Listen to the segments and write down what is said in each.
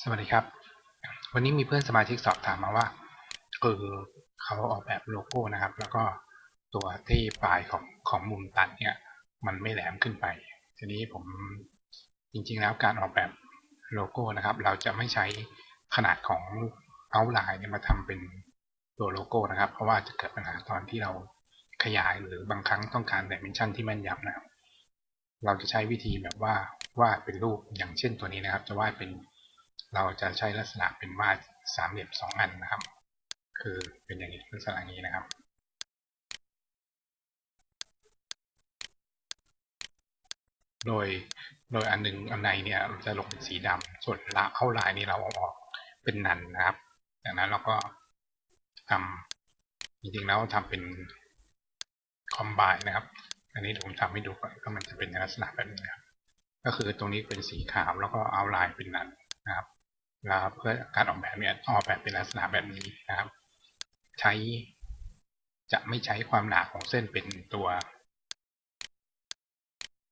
สวัสดีครับ วันนี้มีเพื่อนสมาชิกสอบถามมาว่าคือเขาออกแบบโลโก้นะครับ แล้วก็ตัวที่ปลายของของมุมตัดเนี่ยมันไม่แหลมขึ้นไป ทีนี้ผมจริงๆแล้วการออกแบบโลโก้นะครับ เราจะไม่ใช้ขนาดของเอาไลน์เนี่ยมาทำเป็นตัวโลโก้นะครับ เพราะว่าจะเกิดปัญหาตอนที่เราขยายหรือบางครั้งต้องการดิเมนชันที่แม่นยำนะครับเราจะใช้วิธีแบบว่าวาดเป็นรูปอย่างเช่นตัวนี้นะครับ จะวาดเป็น เราจะใช้ลักษณะเป็นวาดสามเหลี่ยมสองอันนะครับ คือเป็นอย่างนี้ลักษณะนี้นะครับโดยโดยอันหนึ่งอันในเนี่ยจะลงเป็นสีดำส่วนละเข้าลายนี่เราเอาออกเป็นนันนะครับดังนั้นเราก็ทำจริงๆแล้วทำเป็นคอมไบนะครับ อันนี้ผมทำให้ดูก่อนก็มันจะเป็นลักษณะแบบนี้ครับ ก็คือตรงนี้เป็นสีขาวแล้วก็เอาลายเป็นนันนะครับ แล้วเพื่อการออกแบบเนี่ยออกแบบเป็นลักษณะแบบนี้นะครับ ใช้จะไม่ใช้ความหนาของเส้นเป็นตัว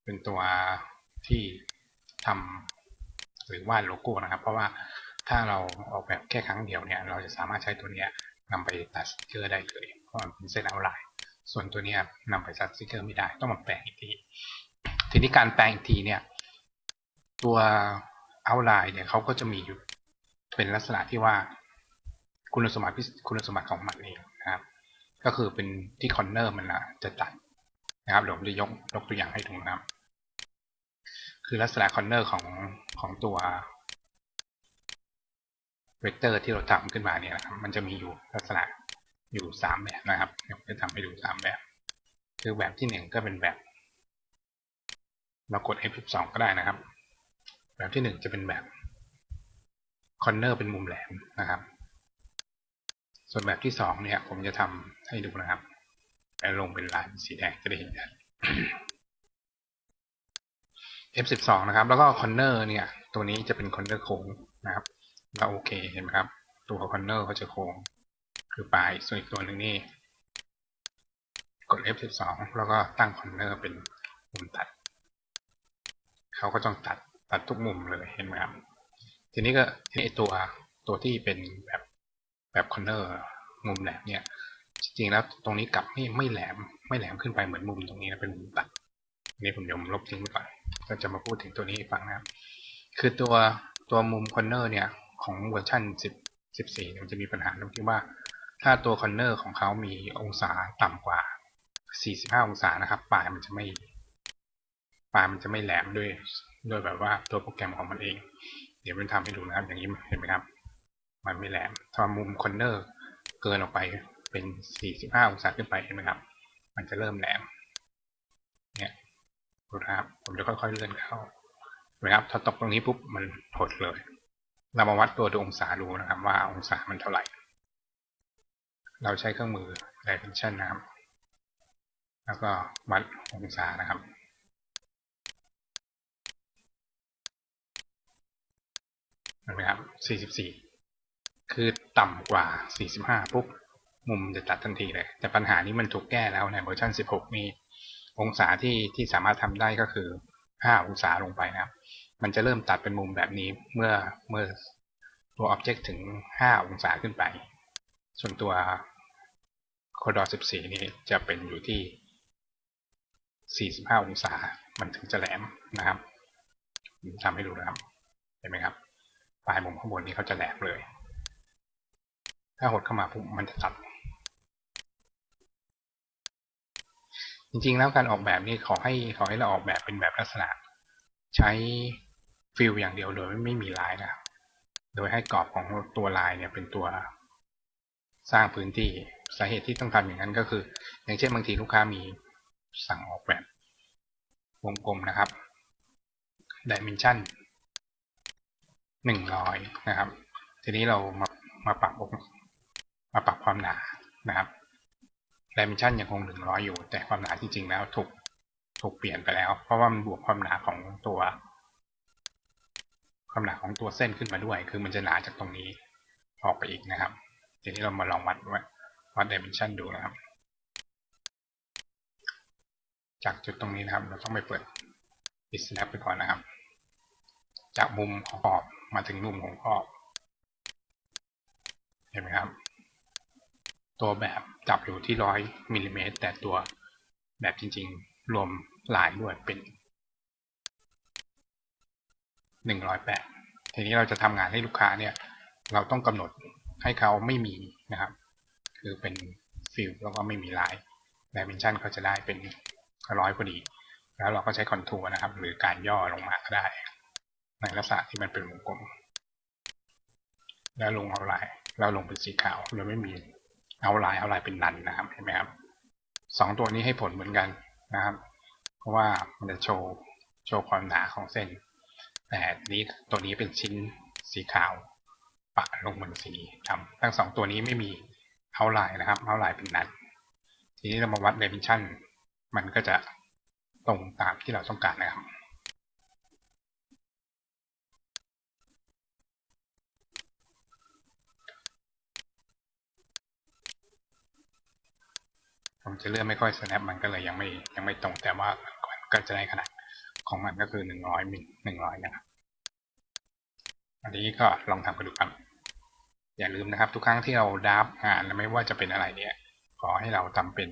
เป็นตัวที่ทำหรือวาดโลโก้นะครับ เพราะว่าถ้าเราออกแบบแค่ครั้งเดียวเนี่ย เราจะสามารถใช้ตัวเนี้ยนำไปตัดสติกเกอร์ได้เลยเพราะมันเป็นเส้นเอาไลน์ส่วนตัวเนี้ยนำไปตัดสติกเกอร์ไม่ได้ต้องมาแปลงอีกทีทีนี้การแปลงอีกทีเนี่ย ตัวเอาไลน์เนี่ยเขาก็จะมีอยู่ เป็นลักษณะที่ว่าคุณสมบัติคุณสมบัติของมันเองนะครับ ก็คือเป็นที่คอนเนอร์มันนะจะตัดนะครับเดี๋ยวผมจะยกยกตัวอย่างให้ดูนะครับ คือลักษณะคอนเนอร์ของของตัวเวกเตอร์ที่เราทำขึ้นมาเนี่ยนะครับมันจะมีอยู่ลักษณะอยู่สามแบบนะครับเดี๋ยวจะทำให้ดูสามแบบ คือแบบที่หนึ่งก็เป็นแบบ เรากด F12 ก็ได้นะครับ แบบที่หนึ่งจะเป็นแบบ คอนเนอร์เป็นมุมแหลมนะครับ ส่วนแบบที่สองเนี่ย ผมจะทำให้ดูนะครับแล้วลงเป็นลายสีแดงจะได้เห็นกัน F12 นะครับ แล้วก็คอนเนอร์เนี่ย ตัวนี้จะเป็นคอนเนอร์โค้งนะครับ เราโอเคเห็นไหมครับ ตัวคอนเนอร์เขาจะโค้ง คือปลายส่วนอีกตัวหนึ่งนี่ กด F12 แล้วก็ตั้งคอนเนอร์เป็นมุมตัด เขาก็ต้องตัดตัดทุกมุมเลยเห็นไหมครับ ทีนี้ก็ทีนี้ตัวตัวที่เป็นแบบแบบคอนเนอร์มุมแหลมเนี่ยจริงๆแล้วตรงนี้กลับไม่ไม่แหลมไม่แหลมขึ้นไปเหมือนมุมตรงนี้นะเป็นมุมตัดนี่ผมยมลบทิ้งไปก่อนก็จะมาพูดถึงตัวนี้ฟังนะครับคือตัวตัวมุมคอนเนอร์เนี่ยของเวอร์ชัน10 14มันจะมีปัญหาตรงที่ว่า ถ้าตัวคอนเนอร์ของเขามีองศาต่ำกว่า 45 องศานะครับปลายมันจะไม่ปลายมันจะไม่แหลมด้วยด้วยแบบว่าตัวโปรแกรมของมันเอง เดี๋ยวมันทำให้ดูนะครับ อย่างนี้เห็นไหมครับ มันไม่แหลมถ้ามุมคอนเนอร์เกินออกไปเป็น 45 องศาขึ้นไปเห็นไหมครับ มันจะเริ่มแหลม เนี่ยดูนะครับ ผมจะค่อยๆเลื่อนเข้าเห็นไหมครับ ถ้าตกตรงนี้ปุ๊บมันถดเลย เรามาวัดตัวดูองศาดูนะครับ ว่าองศามันเท่าไหร่ เราใช้เครื่องมือ dimension นะครับ แล้วก็วัดองศานะครับ เห็นไหมครับ 44 คือต่ำกว่า 45 ปุ๊บ มุมจะตัดทันทีเลย แต่ปัญหานี้มันถูกแก้แล้วในเวอร์ชัน16 นี้องศาที่ที่สามารถทำได้ก็คือ 5 องศาลงไปนะครับ มันจะเริ่มตัดเป็นมุมแบบนี้เมื่อเมื่อตัว Object ถึง 5 องศาขึ้นไป ส่วนตัว c o d o 14 นี้จะเป็นอยู่ที่ 45 องศา มันถึงจะแหลมนะครับผมทำให้ดูนะครับ เห็นไหมครับ ปลายมุมข้างบนนี้เขาจะแหลมเลย ถ้าหดเข้ามาปุ๊บมันจะตัด จริงๆแล้วการออกแบบนี่ขอให้ขอให้เราออกแบบเป็นแบบลักษณะ ใช้ฟิลอย่างเดียวโดยไม่มีลายนะครับโดยให้กรอบของตัวลายเนี่ยเป็นตัวสร้างพื้นที่สาเหตุที่ต้องทำอย่างนั้นก็คือ อย่างเช่นบางทีลูกค้ามีสั่งออกแบบวงกลมนะครับ dimension หนึ่งร้อยนะครับ ทีนี้เรามามาปรับมาปรับความหนานะครับ dimension ยังคงหนึ่งร้อยอยู่ แต่ความหนาจริงๆแล้วถูกถูกเปลี่ยนไปแล้ว เพราะว่ามันบวกความหนาของตัว ความหนาของตัวเส้นขึ้นมาด้วย คือมันจะหนาจากตรงนี้ออกไปอีกนะครับทีนี้เรามาลองวัดวัด dimension ดูนะครับ จากจุดตรงนี้นะครับ เราต้องไปเปิด snap ไปก่อนนะครับ จากมุมขอบ มาถึงมุมของขอบเห็นไหมครับ ตัวแบบจับอยู่ที่ร้อยมิลลิเมตรแต่ตัวแบบจริงๆ รวมหลายด้วยเป็นหนึ่งร้อยแปดทีนี้เราจะทำงานให้ลูกค้าเนี่ย เราต้องกำหนดให้เขาไม่มีนะครับ คือเป็นฟิลแล้วก็ไม่มีลายดิเมนชันเขาจะได้เป็นร้อยพอดี แล้วเราก็ใช้คอนทัวร์นะครับ หรือการย่อลงมาก็ได้ ในลักษณะที่มันเป็นวงกลม แล้วลงเอาลายแล้วลงเป็นสีขาวโดยไม่มีเอาลายเอาลายเป็นนันนะครับเห็นไหมครับสองตัวนี้ให้ผลเหมือนกันนะครับ เพราะว่ามันจะโชว์โชว์ความหนาของเส้น แต่นี้ตัวนี้เป็นชิ้นสีขาว ปะลงบนสีดำทั้งสองตัวนี้ไม่มีเอาลายนะครับเอาลายเป็นนันทีนี้เรามาวัด dimension มันก็จะตรงตามที่เราต้องการนะครับ ผมจะเลื่อนไม่ค่อย snap มันก็เลยยังไม่ยังไม่ตรงแต่ว่ามันก็จะได้ขนาดของมันก็คือหนึ่งร้อยมิลหนึ่งร้อยนะครับอันนี้ก็ลองทำกันดูครับ อย่าลืมนะครับ ทุกครั้งที่เราดับงานไม่ว่าจะเป็นอะไรเนี่ย ขอให้เราทำเป็น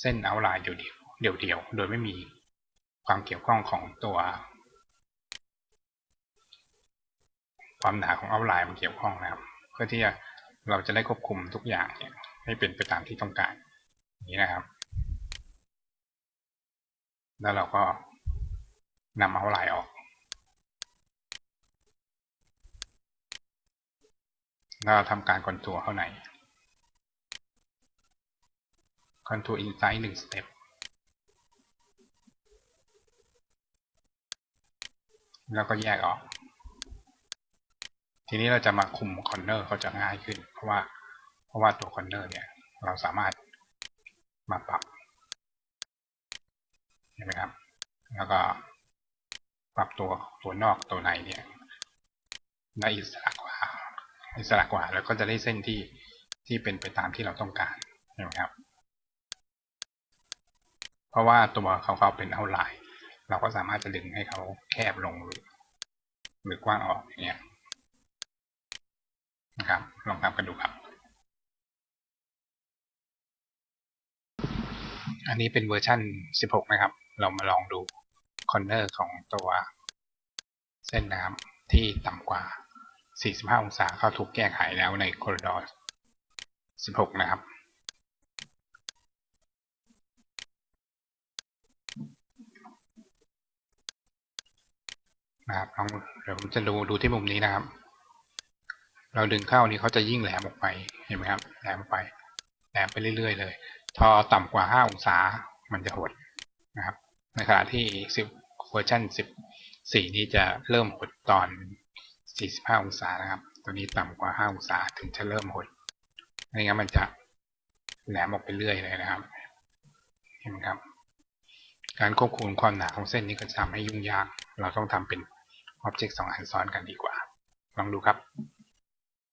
เส้นเอาไลน์เดี่ยวเดี่ยวเดียวโดยไม่มีความเกี่ยวข้องของตัว ความหนาของเอาไลน์มันเกี่ยวข้องนะครับ เพื่อที่จะเราจะได้ควบคุมทุกอย่างเนี่ย ให้เป็นไปตามที่ต้องการนี้นะครับ แล้วเราก็นำเอาไลน์ออก แล้วเราทำการคอนทัวร์เข้าในคอนทัวร์อินไซต์หนึ่งสเต็ปแล้วก็แยกออก ทีนี้เราจะมาคุมคอนเนอร์เขาจะง่ายขึ้น เพราะว่า เพราะว่าตัวคอนเนอร์เนี่ย เราสามารถมาปรับเห็นไหมครับ แล้วก็ปรับตัวตัวนอกตัวในเนี่ยได้อิสระกว่าอิสระกว่าแล้วก็จะได้เส้นที่ที่เป็นไปตามที่เราต้องการเห็นไหมครับ เพราะว่าตัวเขาเขาเป็นเอาไลน์เราก็สามารถจะดึงให้เขาแคบลงหรือหรือกว้างออกอย่างเงี้ยนะครับลองทำกันดูครับ อันนี้เป็นเวอร์ชัน16 นะครับ เรามาลองดูคอนเนอร์ของตัวเส้นน้ำที่ต่ำกว่า 45 องศาเขาถูกแก้ไขแล้วใน Corridor 16 นะครับ นะครับลองเดี๋ยวผมจะดูดูที่มุมนี้นะครับ เราดึงเข้านี้เขาจะยิ่งแหลมออกไป เห็นไหมครับ แหลมไป แหลมไปเรื่อยๆเลย พอต่ำกว่า 5 องศามันจะหดนะครับ ในขณะที่10เวอร์ชัน14 นี้จะเริ่มหดตอน 45 องศานะครับ ตัวนี้ต่ำกว่า 5 องศาถึงจะเริ่มหดไม่งั้นมันจะแหลมออกไปเรื่อยเลยนะครับ เห็นไหมครับ การควบคุมความหนาของเส้นนี้ก็ทำให้ยุ่งยาก เราต้องทำเป็น Object 2อันซ้อนกันดีกว่า ลองดูครับ